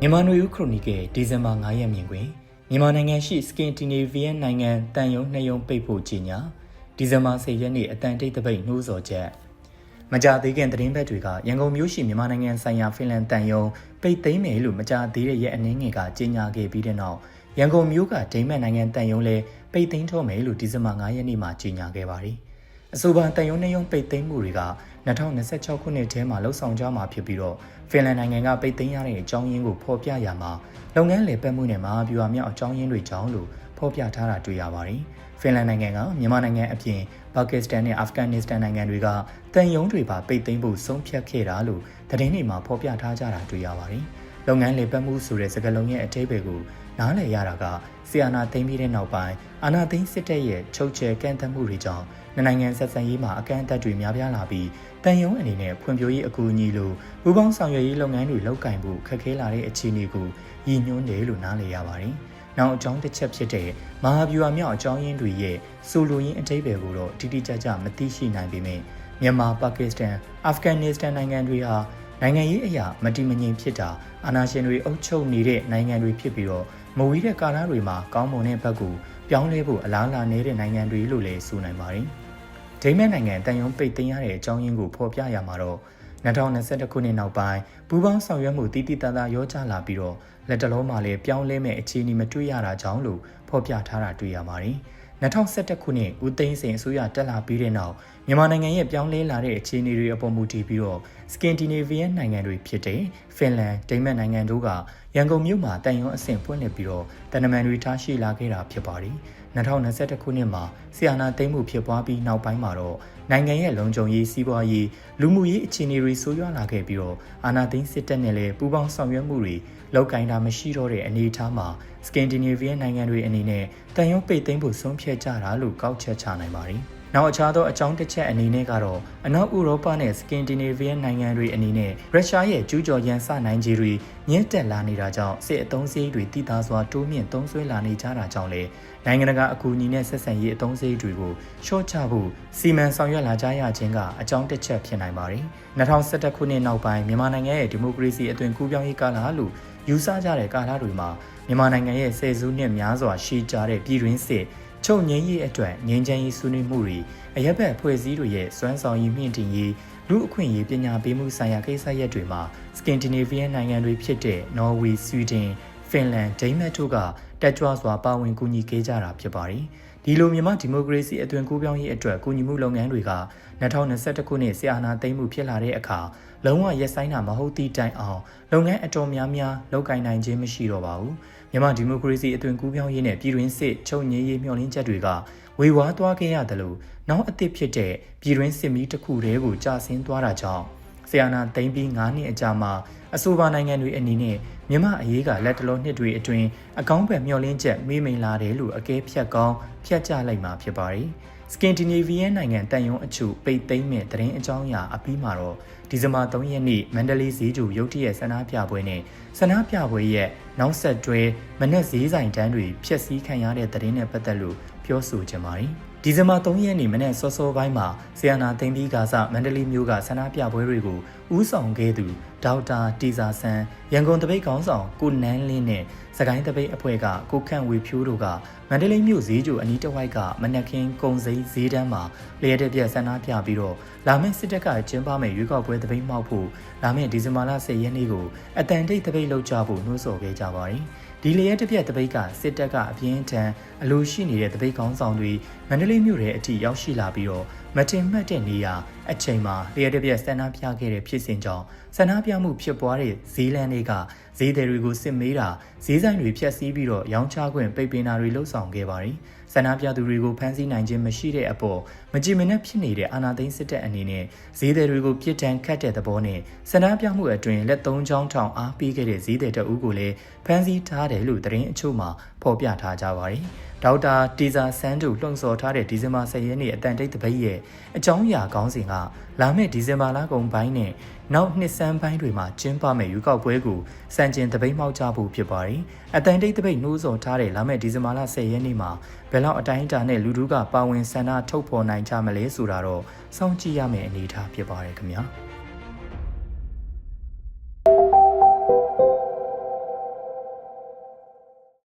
မြန်မာနွေဦးခရိုနီကယ်ဒီဇင်ဘာ9ရက်မြင်တွင်မြန်မာနိုင်ငံရှိစကင်တီနေဗီယန်နိုင်ငံတန်ယုံနှစ်ယုံပိတ်ဖို့ကြီးညာဒီဇင်ဘာ10ရက်နေ့အတန်တိတ်တပိတ်နှိုးဆော်ချက်မကြသေးခင်သတင်းဘက်တွေကရန်ကုန်မြို့ရှိမြန်မာနိုင်ငံဆိုင်ရာဖင်လန်တန်ယုံပိတ်သိမ်းမယ်လို့မကြသေးတဲ့ရက်အနည်းငယ်ကကြေညာခဲ့ပြီးတဲ့နောက်ရန်ကုန်မြို့ကဒိမတ်နိုင်ငံတန်ယုံလည်းပိတ်သိမ်းတော့မယ်လို့ဒီဇင်ဘာ9ရက်နေ့မှာကြေညာခဲ့ပါတယ် အဆိုပါတန်ယုံနှစ်ယုံပိတ်သိမ်းမှုတွေက2026ခုနှစ်ထဲမှာလှုပ်ဆောင်ကြမှာဖြစ်ပြီးတော့ဖင်လန်နိုင်ငံကပိတ်သိမ်းရတဲ့အကြောင်းရင်းကိုဖော်ပြရမှာလုပ်ငန်းလည်ပတ်မှုနဲ့မဟာဗျူဟာမြောက်အကြောင်းရင်းတွေကြောင့်လို့ဖော်ပြထားတာတွေ့ရပါတယ်။ဖင်လန်နိုင်ငံကမြန်မာနိုင်ငံအပြင်ပါကစ္စတန်နဲ့အာဖဂန်နစ္စတန်နိုင်ငံတွေကတန်ယုံတွေပါပိတ်သိမ်းဖို့ဆုံးဖြတ်ခဲ့တာလို့သတင်းတွေမှာဖော်ပြထားကြတာတွေ့ရပါတယ်။လုပ်ငန်းလည်ပတ်မှုဆိုတဲ့စကားလုံးရဲ့အထိပ္ပယ်ကို နားလည်ရတာကဆီယနာသိမ်းပြီးတဲ့နောက်ပိုင်းအာနာသိန်းစစ်တပ်ရဲ့ချုပ်ချယ်ကန့်သတ်မှုတွေကြောင့်နိုင်ငံဆက်ဆံရေးမှာအကန့်အသတ်တွေများပြားလာပြီးတန်ယုံအနေနဲ့ဖွံ့ဖြိုးရေးအကူအညီလိုဘူပေါင်းဆောင်ရွက်ရေးလုပ်ငန်းတွေလုပ်ကင်ဖို့ခက်ခဲလာတဲ့အခြေအနေကိုရည်ညွှန်းတယ်လို့နားလည်ရပါတယ်။နောက်အကြောင်းတစ်ချက်ဖြစ်တဲ့မဟာဗျူဟာမြောက်အကြောင်းရင်းတွေရဲ့ဆိုလိုရင်းအထိပ္ပယ်ကိုတော့တိတိကျကျမသိရှိနိုင်ပေမဲ့မြန်မာပါကစ္စတန်အာဖဂန်နစ္စတန်နိုင်ငံတွေဟာနိုင်ငံရေးအရာမတည်မငြိမ်ဖြစ်တာအာဏာရှင်တွေအုပ်ချုပ်နေတဲ့နိုင်ငံတွေဖြစ်ပြီးတော့ မဝီတဲ့ကာလတွေမှာကောင်းမွန်တဲ့ဘက်ကိုပြောင်းလဲဖို့အလားအလာနေတဲ့နိုင်ငံတွေလို့လည်းဆိုနိုင်ပါတယ်။ဒိမတ်နိုင်ငံတန်ယုံပိတ်သိမ်းရတဲ့အကြောင်းရင်းကိုဖော်ပြရမှာတော့2021ခုနှစ်နောက်ပိုင်းပူးပေါင်းဆောင်ရွက်မှုတည်တည်တသာရောကျလာပြီးတော့လက်တလုံးမှာလည်းပြောင်းလဲမဲ့အခြေအနေမတွေ့ရတာကြောင့်လို့ဖော်ပြထားတာတွေ့ရပါတယ်။2021ခုနှစ်ဦးသိန်းစိန်အစိုးရတက်လာပြီးတဲ့နောက်မြန်မာနိုင်ငံရဲ့ပြောင်းလဲလာတဲ့အခြေအနေတွေအပေါ်မူတည်ပြီးတော့စကင်တီနေဗီယန်နိုင်ငံတွေဖြစ်တဲ့ဖင်လန်ဒိမတ်နိုင်ငံတို့က ရန်ကုန်မြို့မှာတန်ရုံအဆင့်ဖွင့်လှစ်ပြီးတော့တနမန်တွေထားရှိလာခဲ့တာဖြစ်ပါတယ်2021ခုနှစ်မှာဆီယနာသိမ်းမှုဖြစ်ပွားပြီးနောက်ပိုင်းမှာတော့နိုင်ငံရဲ့လုံခြုံရေးစီးပွားရေးလူမှုရေးအခြေအနေတွေဆိုးရွားလာခဲ့ပြီးတော့အာဏာသိမ်းစစ်တပ်နဲ့လည်းပူးပေါင်းဆောင်ရွက်မှုတွေလောက်ကင်တာမရှိတော့တဲ့အနေအထားမှာစကင်ဒီနေဗီယန်နိုင်ငံတွေအနေနဲ့တန်ရုံပိတ်သိမ်းဖို့ဆုံးဖြတ်ကြတာလို့ကောက်ချက်ချနိုင်ပါတယ်။ နောက်အခြားသောအကြောင်းတစ်ချက်အနေနဲ့ကတော့အနောက်ဥရောပနဲ့စကင်ဒီနေဗီယန်နိုင်ငံတွေအနေနဲ့ရုရှားရဲ့ကျူးကျော်ရန်စနိုင်ခြေတွေညှက်တက်လာနေတာကြောင့်စစ်အုံစည်းတွေတည်သားစွာတိုးမြင့်သုံးစွဲလာနေကြတာကြောင့်လေနိုင်ငံတကာအကူအညီနဲ့ဆက်ဆံရေးအုံစည်းတွေကိုရှော့ချဖို့စီမံဆောင်ရွက်လာကြရခြင်းကအကြောင်းတစ်ချက်ဖြစ်နိုင်ပါတယ်။2011ခုနှစ်နောက်ပိုင်းမြန်မာနိုင်ငံရဲ့ဒီမိုကရေစီအသွင်ကူးပြောင်းရေးကာလလို့ယူဆကြတဲ့ကာလတွေမှာမြန်မာနိုင်ငံရဲ့ဆယ်စုနှစ်များစွာရှည်ကြာတဲ့ပြည်တွင်းစစ် ချုပ်ငင်းရေးအတွက်ငင်းချမ်းရေးဆွေးနွေးမှုတွေအရက်ဘက်ဖွဲ့စည်းတွေရဲ့စွမ်းဆောင်ရည်မြင့်တင်ရေးလူအခွင့်အရေးပညာပေးမှုဆိုင်ရာကိစ္စရပ်တွေမှာစကင်တီနေဗီယန်နိုင်ငံတွေဖြစ်တဲ့နော်ဝေ၊ဆွီဒင်၊ဖင်လန်၊ဒိန်းမတ်တို့ကတက်ကြွစွာပါဝင်ကူညီခဲ့ကြတာဖြစ်ပါတယ်။ ဒီလိုမြန်မာဒီမိုကရေစီအသွင်ကူးပြောင်းရေးအတွက်ကူညီမှုလုပ်ငန်းတွေက2021ခုနှစ်ဆီအာနာသိမ်းမှုဖြစ်လာတဲ့အခါလုံးဝရက်ဆိုင်တာမဟုတ်သည့်တိုင်အောင်လုပ်ငန်းအတော်များများလုပ်ကိုင်နိုင်ခြင်းမရှိတော့ပါဘူးမြန်မာဒီမိုကရေစီအသွင်ကူးပြောင်းရေးနဲ့ပြည်တွင်းစစ်ချုပ်ငြိမ်းရေးမျှော်လင့်ချက်တွေကဝေဝါးသွားခဲ့ရတယ်လို့နောက်အသစ်ဖြစ်တဲ့ပြည်တွင်းစစ်မီးတစ်ခုတည်းကိုကြာဆင်းသွားတာကြောင့် ဆီယနာသိမ်းပြီး9နှစ်အကြာမှာအဆိုပါနိုင်ငံတွေအနေနဲ့မြမအရေးကလက်တလုံးနှစ်တွေအတွင်းအကောင်းပဲမျှော်လင့်ချက်မေးမိန်လာတယ်လို့အကဲဖြတ်ကောင်းဖြတ်ကြလိုက်မှာဖြစ်ပါတယ်။စကင်တီနေဗီယန်နိုင်ငံတန်ယုံအချို့ပိတ်သိမ်းမဲ့သတင်းအကြောင်းအရာအပြီးမှာတော့ဒီဇင်ဘာ3ရက်နေ့မန္တလေးဈေးကျူရုတ်တရက်ဆန္ဒပြပွဲနဲ့ဆန္ဒပြပွဲရဲ့ နောက်ဆက်တွဲမနက်ဈေးဆိုင်တန်းတွေဖျက်ဆီးခံရတဲ့သတင်းနဲ့ပတ်သက်လို့ပြောဆိုကြပါတယ်။ဒီဇင်ဘာ3ရက်နေ့မနေ့စောစောပိုင်းမှာဆီယနာသိန်းပြီးကစားမန္တလေးမြို့ကဆန္ဒပြပွဲတွေကိုဥဆောင်ခဲ့သူဒေါက်တာတီဇာဆန်ရန်ကုန်တပိတ်ခေါင်းဆောင်ကိုနန်းလင်းနဲ့စကိုင်းတပိတ်အဖွဲ့ကကိုခန့်ဝေဖြိုးတို့ကမန္တလေးမြို့ဈေးကျူအနီးတစ်ဝိုက်ကမနက်ခင်းကုံစိမ်းဈေးတန်းမှာလျှက်တဲ့ပြက်ဆန္ဒပြပြီးတော့လာမယ့်စစ်တပ်ကကျင်းပမယ့်ရွေးကောက်ပွဲတပိတ်မှောက်ဖို့လာမယ့်ဒီဇင်ဘာလ10ရက်နေ့ကိုအတန်တိတ်တပိတ်လောက်ကြဖို့နှိုးဆော်ခဲ့ကြပါတယ်ဒီလျက်တစ်ပြက်တပိတ်ကစစ်တပ်ကအပြင်းထန်အလိုရှိနေတဲ့တပိတ်ကောင်းဆောင်တွေမန္တလေးမြို့ထဲအထိရောက်ရှိလာပြီးတော့ မတင်မှတ်တဲ့နေရာအချိန်မှာလျှက်တစ်ပြက်ဆန္ဒပြခဲ့တဲ့ဖြစ်စဉ်ကြောင့်ဆန္ဒပြမှုဖြစ်ပွားတဲ့ဈေးလမ်းတွေကဈေးသည်တွေကိုစစ်မေးတာဈေးဆိုင်တွေဖျက်ဆီးပြီးတော့ရောင်းချခွင့်ပိတ်ပင်တာတွေလှုပ်ဆောင်ခဲ့ပါတယ်။ဆန္ဒပြသူတွေကိုဖမ်းဆီးနိုင်ခြင်းမရှိတဲ့အပေါ်မကြည်မနှက်ဖြစ်နေတဲ့အာဏာသိမ်းစစ်တပ်အနေနဲ့ဈေးသည်တွေကိုပြစ်ဒဏ်ခတ်တဲ့သဘောနဲ့ဆန္ဒပြမှုအတွင်းလက်သုံးချောင်းထောင်အားပေးခဲ့တဲ့ဈေးသည်တအုပ်ကိုလည်းဖမ်းဆီးထားတယ်လို့သတင်းအချို့မှာ ဖော်ပြထားကြပါတယ်။ဒေါက်တာတီဇာဆန်းတို့လှုံ့ဆော်ထားတဲ့ဒီဇင်ဘာ10ရက်နေ့အတန်တိတ်တပိတ်ရဲ့အကြောင်းအရာခေါင်းစဉ်ကလာမယ့်ဒီဇင်ဘာလကုန်ပိုင်းနဲ့နောက်နှစ်ဆန်းပိုင်းတွေမှာကျင်းပမယ့်ရွေးကောက်ပွဲကိုစံကျင်တပိတ်မှောက်ကြဖို့ဖြစ်ပါတယ်။အတန်တိတ်တပိတ်နှိုးဆော်ထားတဲ့လာမယ့်ဒီဇင်ဘာလ10ရက်နေ့မှာဘယ်လောက်အတိုင်းအတာနဲ့လူထုကပါဝင်ဆန္ဒထုတ်ဖော်နိုင်ကြမလဲဆိုတာတော့စောင့်ကြည့်ရမယ့်အနေအထားဖြစ်ပါတယ်ခင်ဗျာ။